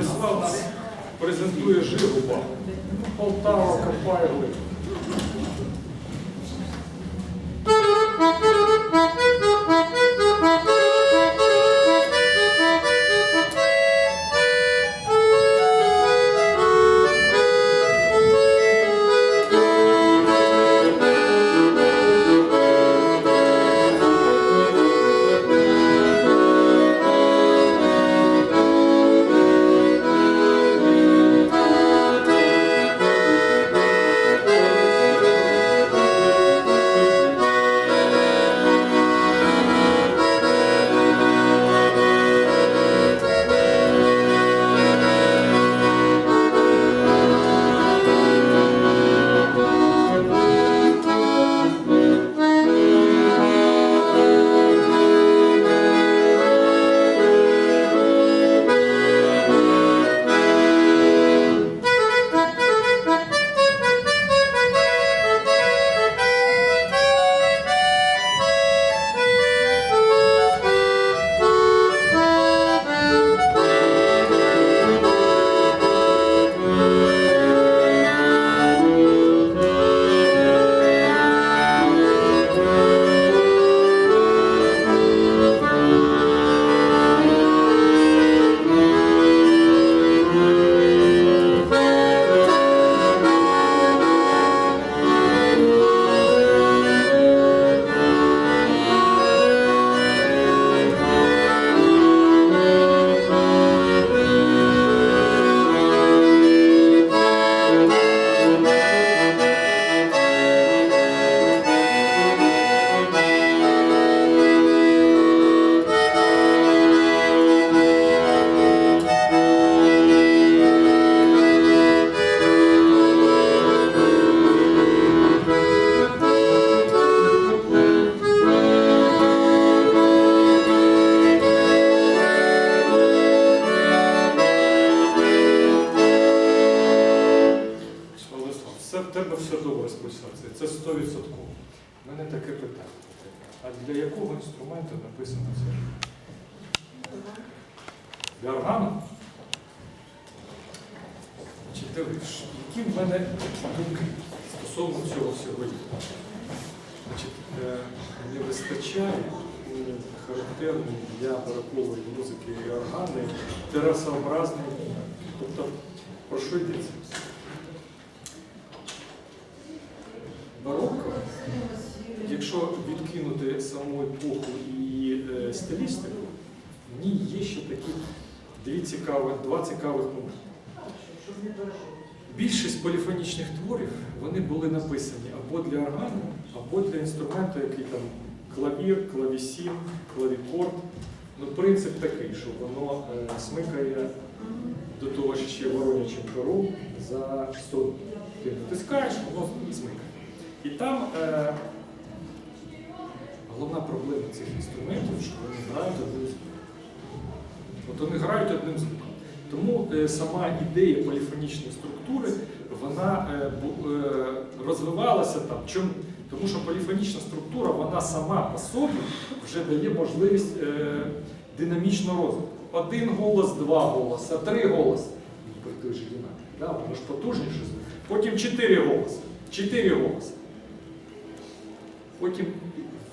Владислав презентує Жигуба. Полтава копає таке питання. А для якого інструменту написано це? Для органу? Чи дивиш, які в мене думки стосовно цього сьогодні? Значить, е, не вистачає характерної для барокової музики і органи терасообразної. Тобто, про що йдеться? Якщо відкинути саму епоху і е, стилістику, в ній є ще такі дві цікаві, два цікавих моменти. Більшість поліфонічних творів вони були написані або для органу, або для інструменту, який там клавір, клавісін, клавікорд. Ну, принцип такий, що воно е, смикає до того ж ще воронячим пером за струну. Ти натискаєш, воно смикає. І там е, головна проблема цих інструментів, що вони грають одним звуком. От вони грають одним звуком. Тому е, сама ідея поліфонічної структури вона е, е, розвивалася там. Чому? Тому що поліфонічна структура вона сама по собі вже дає можливість динамічного розвитку. Один голос, два голоси, три голоси. Же динаміці. Да? Воно ж потужніше. Потім чотири голоси. Чотири голоси. Потім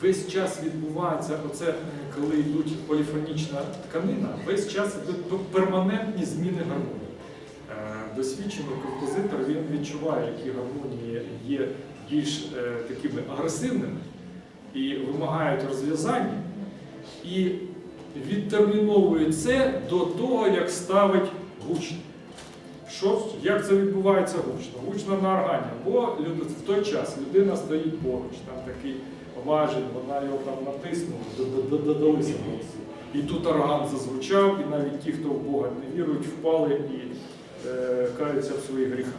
весь час відбувається, оце коли йдуть поліфонічна тканина, весь час йдуть перманентні зміни гармонії. Е, Досвідчений композитор він відчуває, які гармонії є більш е, такими агресивними і вимагають розв'язання, і відтерміновує це до того, як ставить гучно. Що, як це відбувається гучно? Гучно на органі. Бо в той час людина стоїть поруч, там такий важіль, вона його там натиснула, додалися голоси. І тут орган зазвучав, і навіть ті, хто в Бога не вірують, впали і е, каються в своїх гріхах.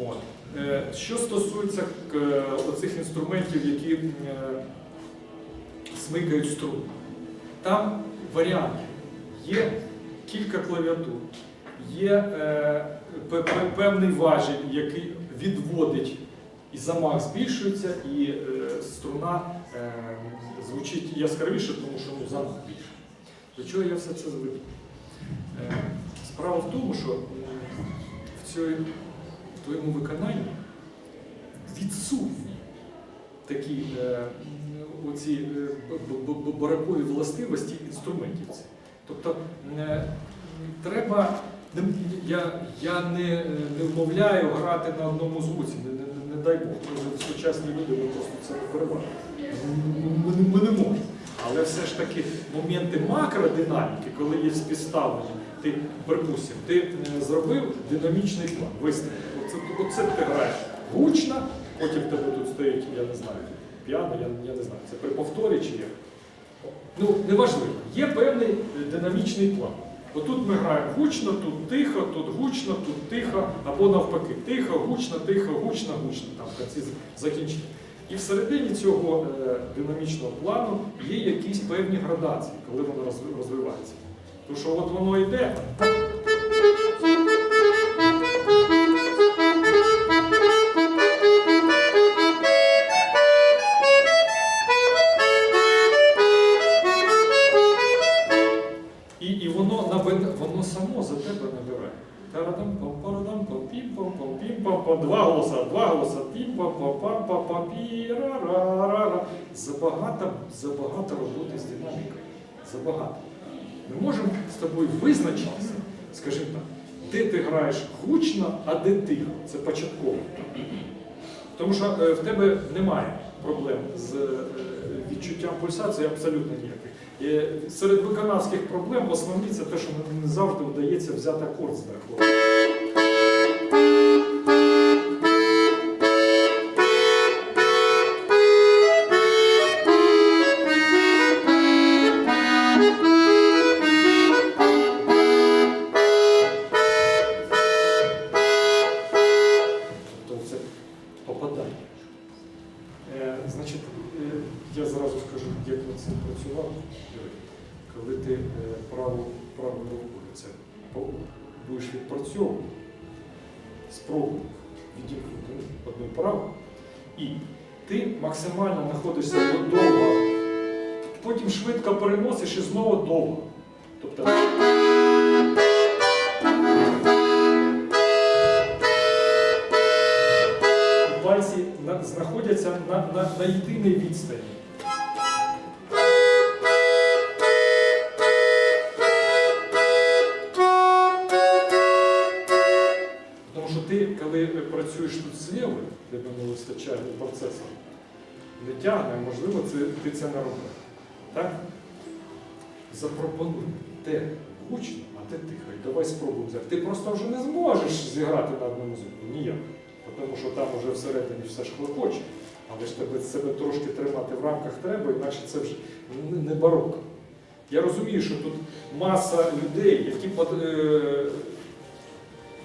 От. Е, що стосується к- оцих інструментів, які е, смикають струни, там варіанти. Є кілька клавіатур, є е, пе- пе- певний важіль, який відводить і замах збільшується, і е, струна е, звучить яскравіше, тому що ну, замах більше. До чого я все це звик? Е, тому, що в, цій, в твоєму виконанні відсутні такі е, оці е, баракові властивості інструментів. Тобто е, треба. Я, я не, не вмовляю грати на одному звуці, не дай Бог. Може, сучасні люди ми просто це не переважимо. Ми, не- ми не можемо. Але все ж таки моменти макродинаміки, коли є співставлення, ти, припустимо, ти е, зробив динамічний план, виставив. Оце, оце ти граєш гучно, потім тебе тут стоїть, я не знаю, п'яно, я, я не знаю, це при повторі чи як. Ну, неважливо. Є певний е, динамічний план. Отут ми граємо гучно, тут тихо, тут гучно, тут тихо, або навпаки, тихо, гучно, тихо, гучно, гучно, там ці закінчення. І всередині цього е, динамічного плану є якісь певні градації, коли воно розви- розвивається. Тому що от воно йде. Голоса, два голоса, пім пам пам пам пам пам пі ра ра ра ра Забагато, забагато роботи з динамікою. Забагато. Ми можемо з тобою визначитися, скажімо так, де ти граєш гучно, а де тихо. Це початково. Тому що е, в тебе немає проблем з е, відчуттям пульсації абсолютно ніяких. І серед виконавських проблем основні це те, що не- завжди вдається взяти акорд зверху. Тобто значить, е, я зразу скажу, як над цим працював. Коли ти е, праву, правою рукою будеш відпрацьовувати, спробуй відімкнути одну праву, і ти максимально знаходишся довго, потім швидко переносиш і знову довго. Тобто, знаходяться на, на, на єдиній відстані. Тому що ти, коли працюєш тут зліва, де не вистачає процесора, не тягне, можливо, це, ти це не робив. Так? Запропонуй те гучно, а те тихо. І давай спробуємо. Ти просто вже не зможеш зіграти на одному звуку. Ніяк. Тому що там вже всередині все ж хлопоче. Але ж тебе себе трошки тримати в рамках треба, інакше це вже не- барок. Я розумію, що тут маса людей, які е,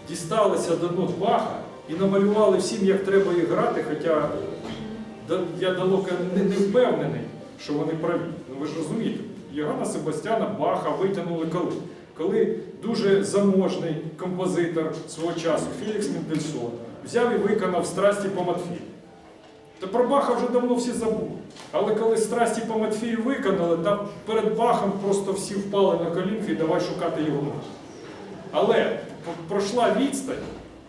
дісталися до нот Баха і намалювали всім, як треба їх грати, хоча я далеко не, не впевнений, що вони праві. Ну ви ж розумієте, Єгана Себастьяна Баха витягнули коли? Коли дуже заможний композитор свого часу Фелікс Мендельсон взяв і виконав страсті по Матфію. Та про Баха вже давно всі забули. Але коли страсті по Матфію виконали, там перед Бахом просто всі впали на колінки і давай шукати його ноги. Але пройшла відстань,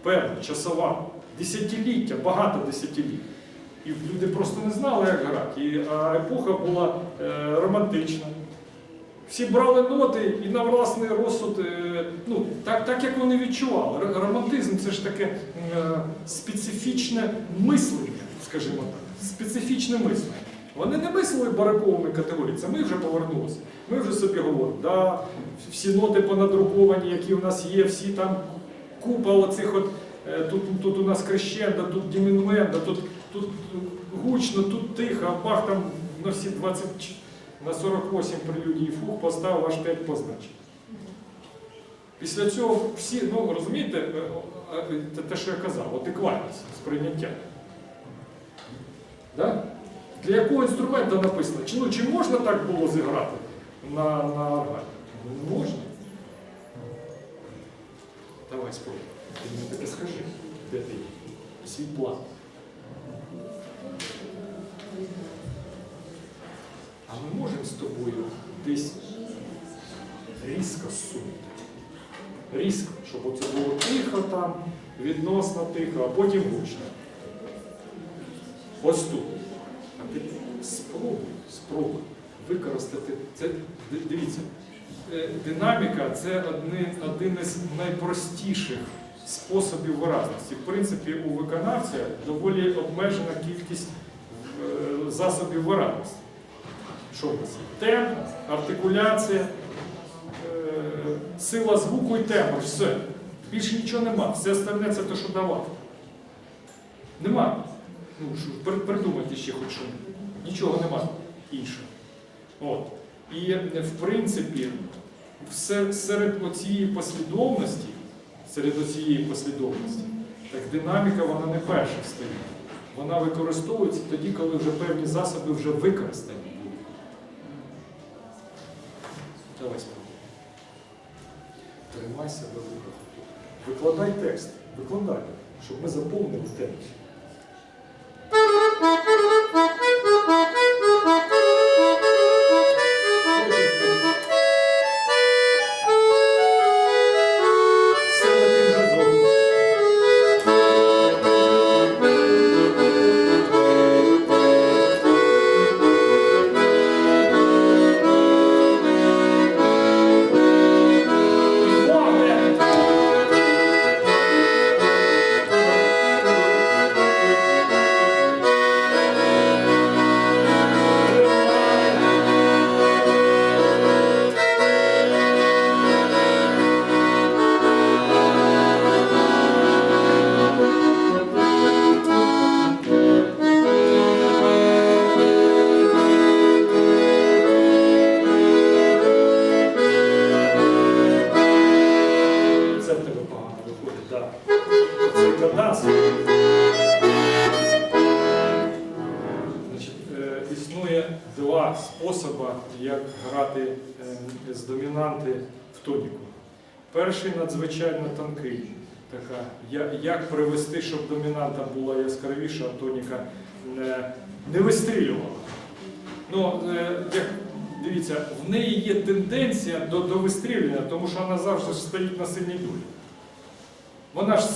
певна, часова, десятиліття, багато десятиліть. І люди просто не знали, як грати. І, епоха була е, романтична. Всі брали ноти і на власний розсуд, е, ну, так, так як вони відчували. Романтизм це ж таке е, специфічне мислення, скажімо так. Специфічне мислення. Вони не мислили бараковими категоріями, це ми вже повернулися. Ми вже собі говоримо, да, всі ноти понадруковані, які у нас є, всі там купа оцих от, е, тут, тут у нас крещенда, тут дімінуенда, тут, тут гучно, тут тихо, а бах там на всі 20, ч- на 48 прелюдій фух поставив аж 5 позначень. Після цього всі, ну розумієте, е, е, те- що я казав, адекватність сприйняття. Да? Для якого інструмента написано? Чи, ну, чи можна так було зіграти на, на органі? Не можна. Давай спробуй. Ти мені таки скажи, де ти? Свій план. А ми можемо з тобою десь різко сунути. різко, щоб оце було тихо там, відносно тихо, а потім гучно. Ось тут. А ти спробуй, спробуй використати це. Дивіться, е, динаміка це один із найпростіших способів виразності. В принципі, у виконавця доволі обмежена кількість е, засобів виразності. Що в нас? є? Темп, артикуляція, е, сила звуку і тембр, все. Більше нічого нема. Все остальне це те, що давати. Нема. Ну, що, придумайте ще хоч що. Нічого нема іншого. От. І в принципі, все, серед оцієї послідовності, серед оцієї послідовності, так динаміка вона не перша стоїть. Вона використовується тоді, коли вже певні засоби вже використані. Давай спробуй. Тримайся до руках. Викладай текст, викладай, щоб ми заповнили текст. Надзвичайно тонкий. Така, як привести, щоб домінанта була яскравіша, а тоніка не, не вистрілювала. Ну, е, як, дивіться, в неї є тенденція до, до вистрілювання, тому що вона завжди стоїть на сильній долі. Вона ж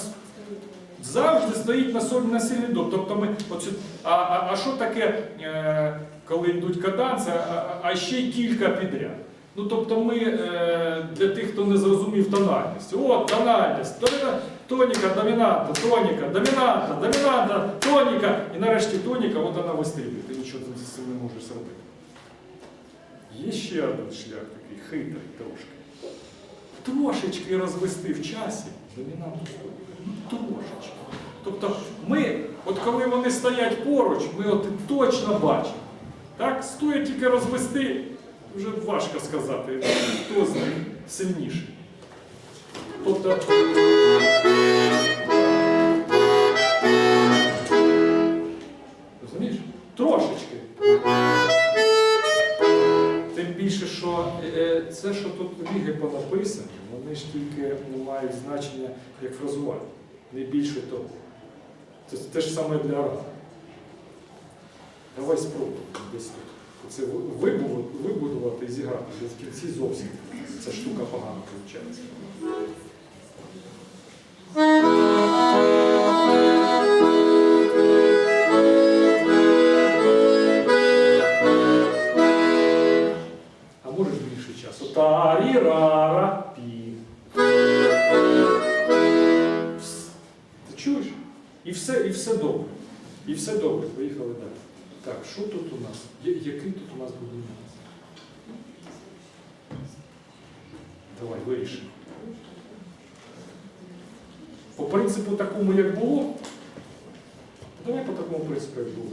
завжди стоїть на сильній долі. Тобто ми, оцю, а, а, а що таке, е, коли йдуть каданці, а, а- а ще й кілька підряд? Ну, тобто ми е, для тих, хто не зрозумів тональність. От, тональність, тоніка, домінанта, тоніка, домінанта, домінанта, тоніка. І нарешті тоніка, от вона вистрілює. Ти нічого з цим не можеш зробити. Є ще один шлях такий хитрий трошки. Трошечки розвести в часі домінанту тоніка. Ну, трошечки. Тобто ми, от коли вони стоять поруч, ми от точно бачимо. Так, стоїть тільки розвести, вже важко сказати, хто з них сильніший. Тобто. Розумієш? Трошечки. Тим більше, що е, це, що тут ліги понаписані, вони ж тільки не мають значення як фразування. Не більше того. Це те ж саме для арабів. Давай спробуємо десь тут. Це вибудувати, і зіграти. Бо в кінці зовсім ця штука погано виходить. Принципу такому, як було. Давай по такому принципу, як було.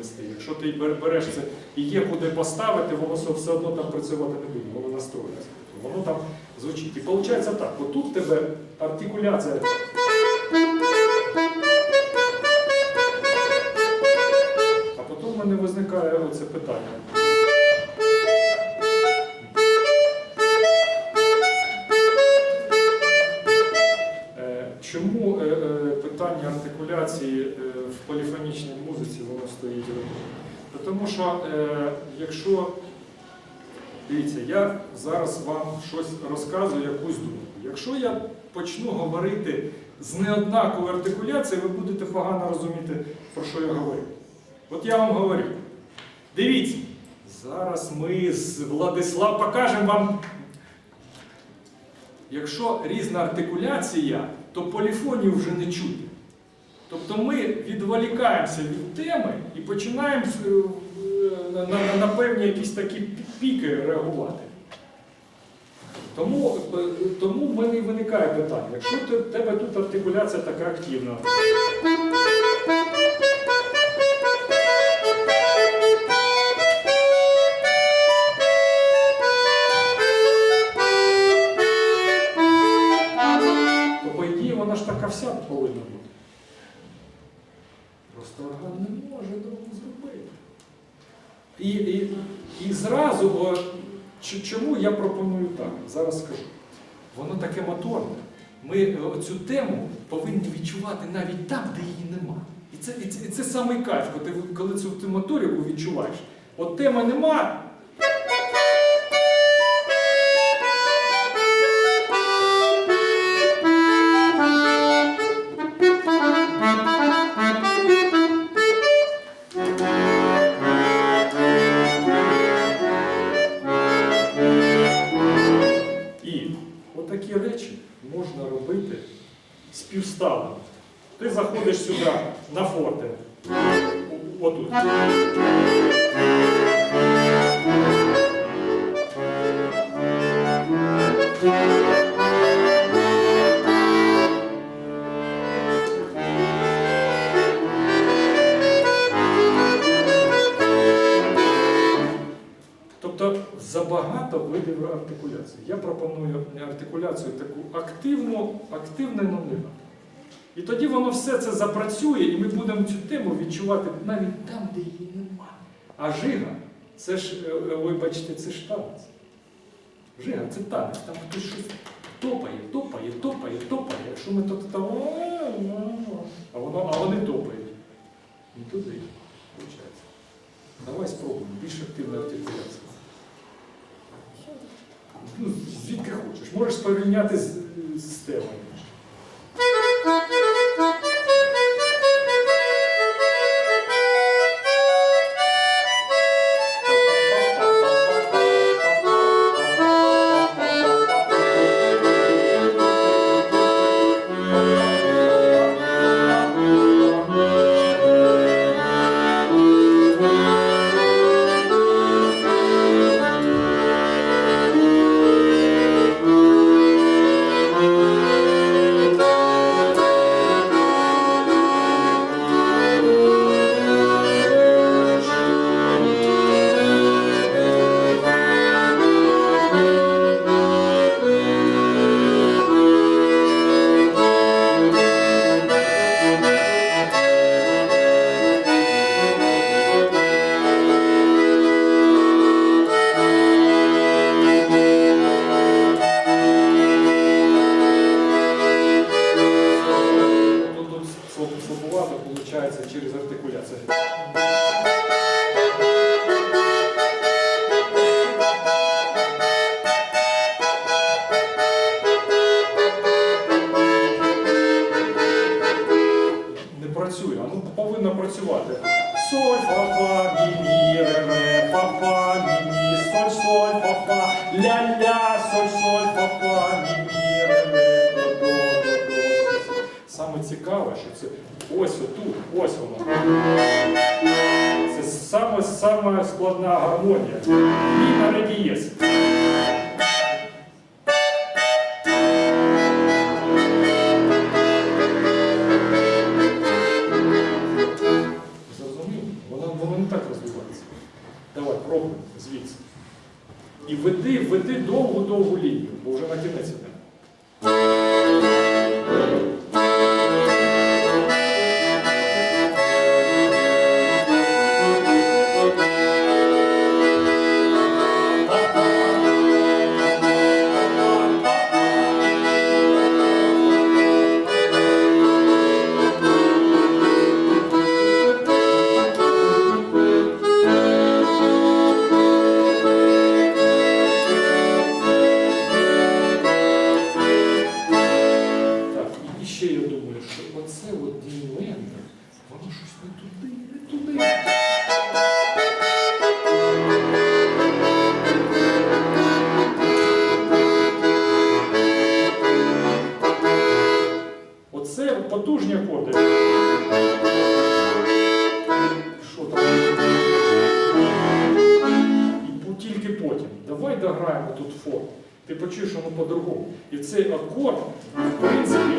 Перенести. Якщо ти бер- береш це і є куди поставити, воно все одно там працювати не буде, воно настроїться. Воно там звучить. І виходить так, отут в тебе артикуляція. А потім в мене виникає оце питання. Воно стоїть? Тому що е, якщо дивіться, я зараз вам щось розказую, якусь думку. Якщо я почну говорити з неоднаковою артикуляцією, ви будете погано розуміти, про що я говорю. От я вам говорю. Дивіться, зараз ми з Владислав покажемо вам. Якщо різна артикуляція, то поліфонію вже не чути. Тобто ми відволікаємося від теми і починаємо е, на, на, на певні якісь такі піки реагувати. Тому, е, тому в мене і виникає питання, якщо в тебе тут артикуляція така активна, Просто орган не може довго зробити. І, і, і зразу, о, чому я пропоную так, зараз скажу. Воно таке моторне. Ми цю тему повинні відчувати навіть там, де її нема. І це, і це, і це самий кайф, коли, коли цю, моторику відчуваєш. От тема нема. На форте. Отут. Тобто забагато видів артикуляції. Я пропоную артикуляцію таку активну, активну нонливу. І тоді воно все це запрацює, і ми будемо цю тему відчувати навіть там, де її нема. А жига, це ж, е, е, бачите, це ж танець. Жига це танець, там хтось щось топає, топає, топає, топає. Якщо ми тут там, а, воно, а вони топають. І туди, виходить. Давай спробуємо більш активна артикуляція. Ну, звідки хочеш. Можеш порівняти з, з темою. працює, ну повинно працювати. Соль, фа-фа, мі-мі, ре-ре, фа-фа, мі-мі, соль, соль, фа-фа, ля-ля, соль, соль, фа-фа, мі-мі, ре-ре, до-до-до-до. Саме цікаве, що це ось отут, ось воно. Це саме, саме складна гармонія. Мі на ре. Веди, довгу-довгу лінію, бо вже на кінець. Оце потужні акорди. Що там? І тільки потім. Давай дограємо тут фо. Ти почуєш воно по-другому. І цей акорд, в принципі,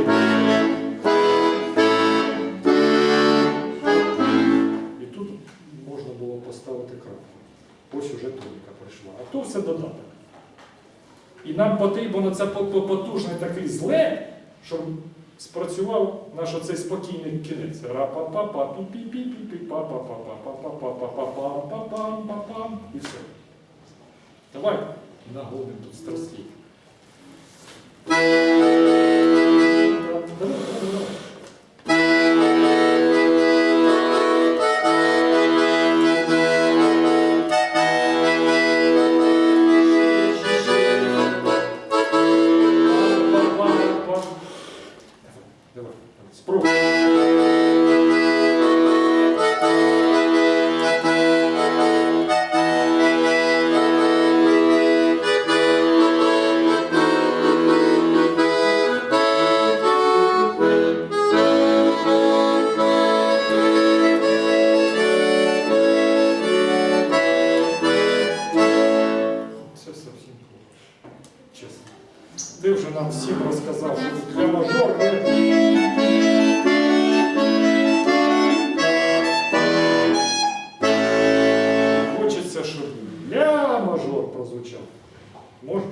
і тут можна було поставити крапку. Ось уже тройка прийшла. А то все додаток. І нам потрібен це по- по- потужний такий зле, щоб спрацював наш оцей спокійний кінець. Ра-па-па-па, пі-пі-пі-пі-пі, па-па-па-па-па-па-па-па-пам-пам-пам. І все. Давай нагоним тут страстей. Ти вже нам всім розказав, що для мажор. Хочеться, щоб ля мажор прозвучав. Можеш?